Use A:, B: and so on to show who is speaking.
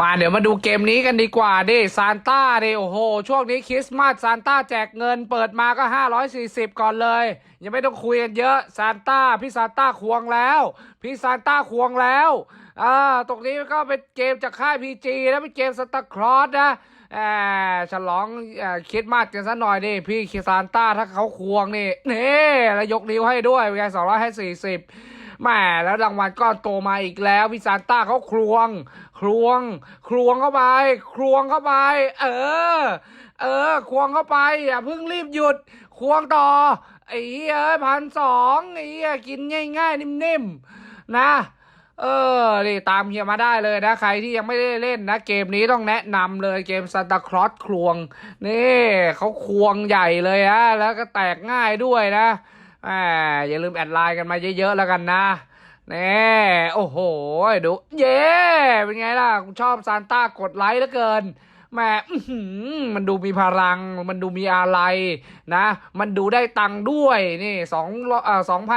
A: มาเดี๋ยวมาดูเกมนี้กันดีกว่าดิซานต้าดิโอ้โห ช่วงนี้คริสต์มาสซานต้าแจกเงินเปิดมาก็ 540 ก่อนเลย ยังไม่ต้องคุยกันเยอะซานต้าพี่ซานต้าควงแล้ว พี่ซานต้าควงแล้วอ่าตรงนี้ก็เป็นเกมจากค่ายพีจีแล้วเป็นเกมสตาร์ครอสนะ ฉลองเอ่อคริดมาสกันซะหน่อยดิพี่คิซานต้าถ้าเขาควงนี่นี่แล้วยกนิ้วให้ด้วยเป็นไงสองร้อยให้สี่สิบแม่แล้วรางวัลก้อนโตมาอีกแล้วพี่ซานต้าเขาครวง ครวง ครวงเข้าไป ครวงเข้าไป เออ เออ ควงเข้าไปอย่าเพิ่งรีบหยุด ควงต่อไอ้เหี้ยพันสองไอ้เหี้ยกินง่ายๆนิ่มๆนะ เออนี่ตามเฮียมาได้เลยนะ ใครที่ยังไม่ได้เล่นนะ เกมนี้ต้องแนะนำเลยเกมซันตาครอสครวง นี่เขาควงใหญ่เลยนะ แล้วก็แตกง่ายด้วยนะแหมอย่าลืมแอดไลน์กันมาเยอะๆแล้วกันนะนี่โอ้โห ดู เย้เป็นไงล่ะชอบซานต้ากดไลค์เหลือเกินแหมมันดูมีพลัง มันดูมีอะไรนะ มันดูได้ตังค์ด้วย นี่สองเอ่อสองพัน